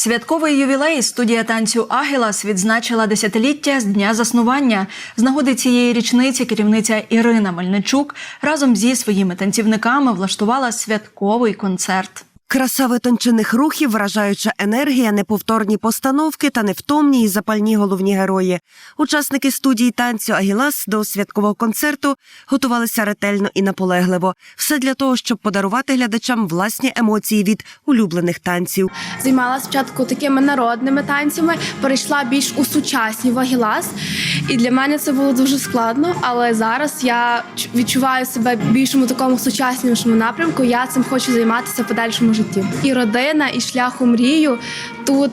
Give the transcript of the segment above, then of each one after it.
Святковий ювілей студія танцю Агілас відзначила десятиліття з дня заснування. З нагоди цієї річниці керівниця Ірина Мельничук разом зі своїми танцівниками влаштувала святковий концерт. Краса витончених рухів, вражаюча енергія, неповторні постановки та невтомні і запальні головні герої. Учасники студії танцю Агілас до святкового концерту готувалися ретельно і наполегливо. Все для того, щоб подарувати глядачам власні емоції від улюблених танців. Займалася спочатку такими народними танцями, перейшла більш у сучасні вагілас. І для мене це було дуже складно. Але зараз я відчуваю себе більшому такому сучаснішому напрямку. Я цим хочу займатися в подальшому житті. І родина, і шлях у мрію тут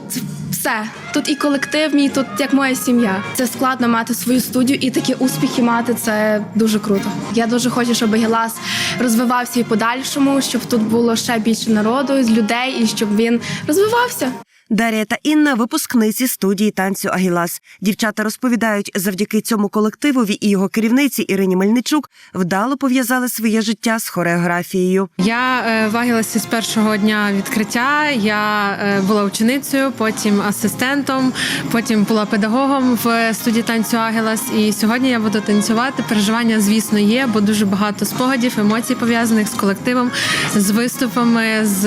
все. Тут і колектив мій, тут як моя сім'я. Це складно мати свою студію і такі успіхи мати. Це дуже круто. Я дуже хочу, щоб Гелас розвивався і подальшому, щоб тут було ще більше народу з людей, і щоб він розвивався. Дар'я та Інна випускниці студії танцю Агілас. Дівчата розповідають, завдяки цьому колективові і його керівниці Ірині Мельничук вдало пов'язали своє життя з хореографією. Я е, в Агіласі з першого дня відкриття. Я е, була ученицею, потім асистентом, потім була педагогом в студії танцю Агілас. І сьогодні я буду танцювати. Переживання, звісно, є, бо дуже багато спогадів, емоцій пов'язаних з колективом, з виступами, з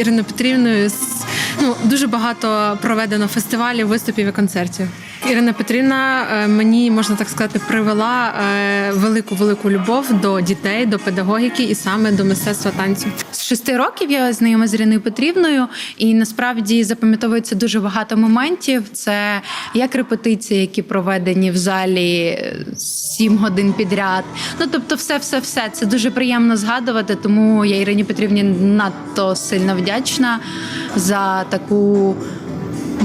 Іриною Петрівною. з- Ну, дуже багато проведено фестивалів, виступів і концертів. Ірина Петрівна е, мені можна так сказати привела велику велику любов до дітей, до педагогіки і саме до мистецтва танцю. З шести років я знайома з Іриною Петрівною, і насправді запам'ятовується дуже багато моментів. Це як репетиції, які проведені в залі е, сім годин підряд. Ну тобто, все, все, все це дуже приємно згадувати. Тому я Ірині Петрівні надто сильно вдячна за таку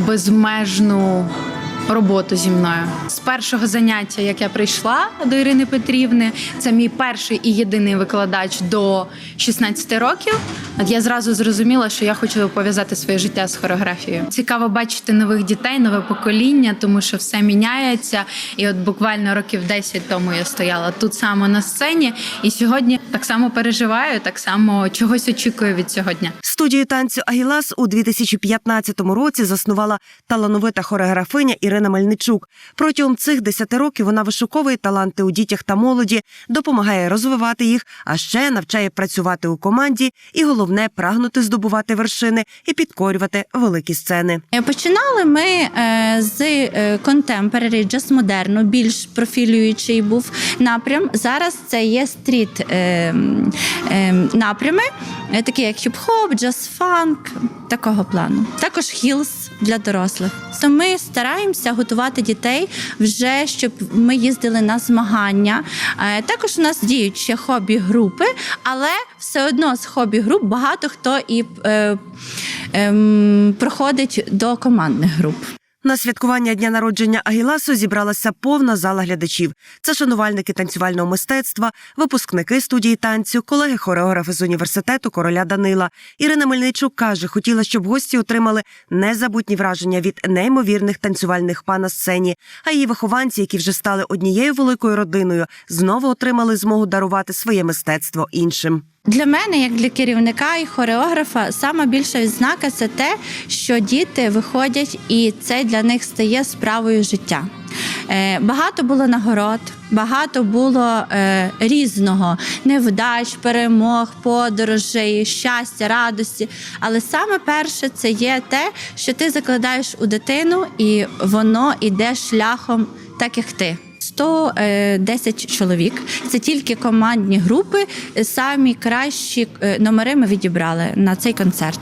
безмежну. Роботу зі мною з першого заняття, як я прийшла до Ірини Петрівни, це мій перший і єдиний викладач до 16 років. Я зразу зрозуміла, що я хочу пов'язати своє життя з хореографією. Цікаво бачити нових дітей, нове покоління, тому що все міняється. І от буквально років 10 тому я стояла тут саме на сцені, і сьогодні так само переживаю, так само чогось очікую від цього дня. Студію танцю Агілас у 2015 році заснувала талановита хореографиня Ірина Мельничук. Протягом цих 10 років вона вишуковує таланти у дітях та молоді, допомагає розвивати їх, а ще навчає працювати у команді і головне прагнути здобувати вершини і підкорювати великі сцени. Е, Починали ми е, з contemporary, джаз модерну, більш профілюючий був напрям. Зараз це є стріт е, напрями, такі як хіп-хоп, джаз-фанк, такого плану. Також хілс для дорослих. То ми стараємося готувати дітей вже, щоб ми їздили на змагання. Е, Також у нас діють ще хобі-групи, але все одно з хобі-груп багато хто і е, е, проходить до командних груп. На святкування дня народження Агіласу зібралася повна зала глядачів. Це шанувальники танцювального мистецтва, випускники студії танцю, колеги хореографи з університету короля Данила. Ірина Мельничук каже, хотіла, щоб гості отримали незабутні враження від неймовірних танцювальних па на сцені. А її вихованці, які вже стали однією великою родиною, знову отримали змогу дарувати своє мистецтво іншим. Для мене, як для керівника і хореографа, сама більша відзнака це те, що діти виходять, і це для них стає справою життя. Е, Багато було нагород, багато було е, різного невдач, перемог, подорожей, щастя, радості. Але саме перше це є те, що ти закладаєш у дитину, і воно йде шляхом, так як ти. 110 чоловік. Це тільки командні групи. Самі кращі е, номери ми відібрали на цей концерт.